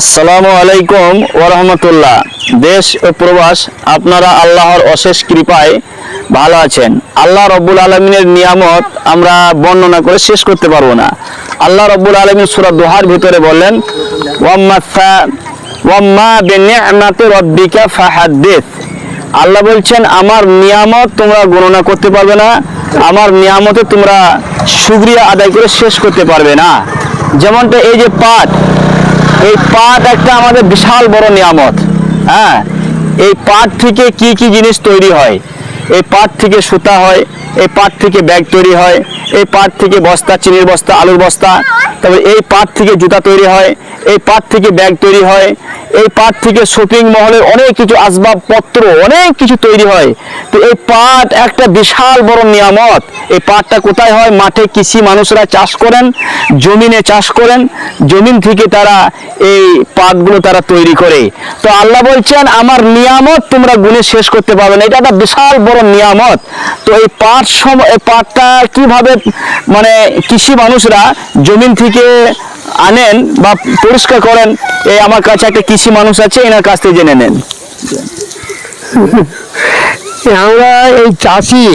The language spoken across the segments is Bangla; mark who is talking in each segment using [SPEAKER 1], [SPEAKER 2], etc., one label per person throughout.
[SPEAKER 1] আসসালামু আলাইকুম ওরহমতুল্লাহ দেশ ও প্রবাস, আপনারা আল্লাহর অশেষ কৃপায় ভালো আছেন। আল্লাহ রব্বুল আলমিনের নিয়ামত আমরা বর্ণনা করে শেষ করতে পারব না। আল্লাহ রব্বুল আলমিন সুরা দোহার ভিতরে বললেন ওয়াম্মা আল্লাহ বলছেন, আমার নিয়ামত তোমরা গণনা করতে পারবে না, আমার নিয়ামতে তোমরা সুক্রিয়া আদায় করে শেষ করতে পারবে না। যেমনটা এই যে পাট এই পাট একটা আমাদের বিশাল বড় নিয়ামত হ্যাঁ? এই পাট থেকে কি কি জিনিস তৈরি হয়? এই পাট থেকে সুতা হয় এই পাট থেকে ব্যাগ তৈরি হয়। এই পাট থেকে বস্তা, চিনির বস্তা, আলুর বস্তা তবে এই পাট থেকে জুতা তৈরি হয়। এই পাট থেকে ব্যাগ তৈরি হয়। এই পাট থেকে শপিং মহলের অনেক কিছু আসবাবপত্র, অনেক কিছু তৈরি হয়। তো এই পাট একটা বিশাল বড় নিয়ামত। এই পাটটা কোথায় হয়? মাঠে কৃষি মানুষরা চাষ করেন, জমিনে চাষ করেন। জমিন থেকে তারা এই পাটগুলো তারা তৈরি করে। তো আল্লাহ বলছেন, আমার নিয়ামত তোমরা গুণে শেষ করতে পারবে না। এটা একটা বিশাল বড় নিয়ামত। তো এই পাট সম এই পাটটা কীভাবে মানে কৃষি মানুষরা জমিন থেকে আনেন বা পরিষ্কার করেন এই আমার কাছে একটা কৃষি মানুষ আছে এনার কাছ থেকে জেনে নেন।
[SPEAKER 2] আমরা এই চাষি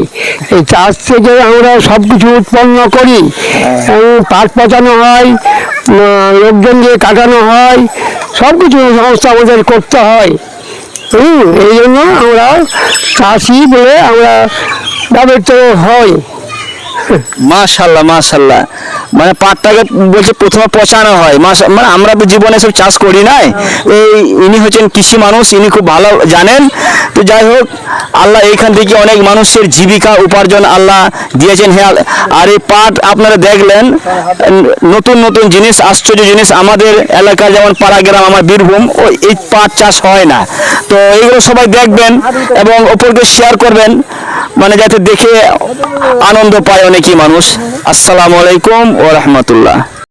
[SPEAKER 2] এই চাষ থেকে আমরা সব কিছু উৎপন্ন করি। এবং পাট পচানো হয় লোকজন দিয়ে কাটানো হয় সব কিছু সমস্ত আমাদের করতে হয়। হুম এই জন্য আমরা চাষি বলে আমরা ব্যবহৃত হয়।
[SPEAKER 1] মাশাল্লাহ মাশাল্লাহ। মানে পাটটাকে বলছে প্রথমে পচানো হয়। মানে আমরা তো জীবনে সব চাষ করি নাই। এই ইনি হচ্ছেন কৃষি মানুষ, ইনি খুব ভালো জানেন। তো যাই হোক, আল্লাহ এইখান থেকে অনেক মানুষের জীবিকা উপার্জন আল্লাহ দিয়েছেন। হ্যাঁ আর এই পাট আপনারা দেখলেন, নতুন নতুন জিনিস, আশ্চর্য জিনিস আমাদের এলাকার যেমন পাড়াগ্রাম, আমার বীরভূম, ও এই পাট চাষ হয় না। তো এইগুলো সবাই দেখবেন এবং ওপরকে শেয়ার করবেন। মানে যাতে দেখে আনন্দ পায় অনেকই মানুষ। আসসালামু আলাইকুম ও রহমতুল্লাহ।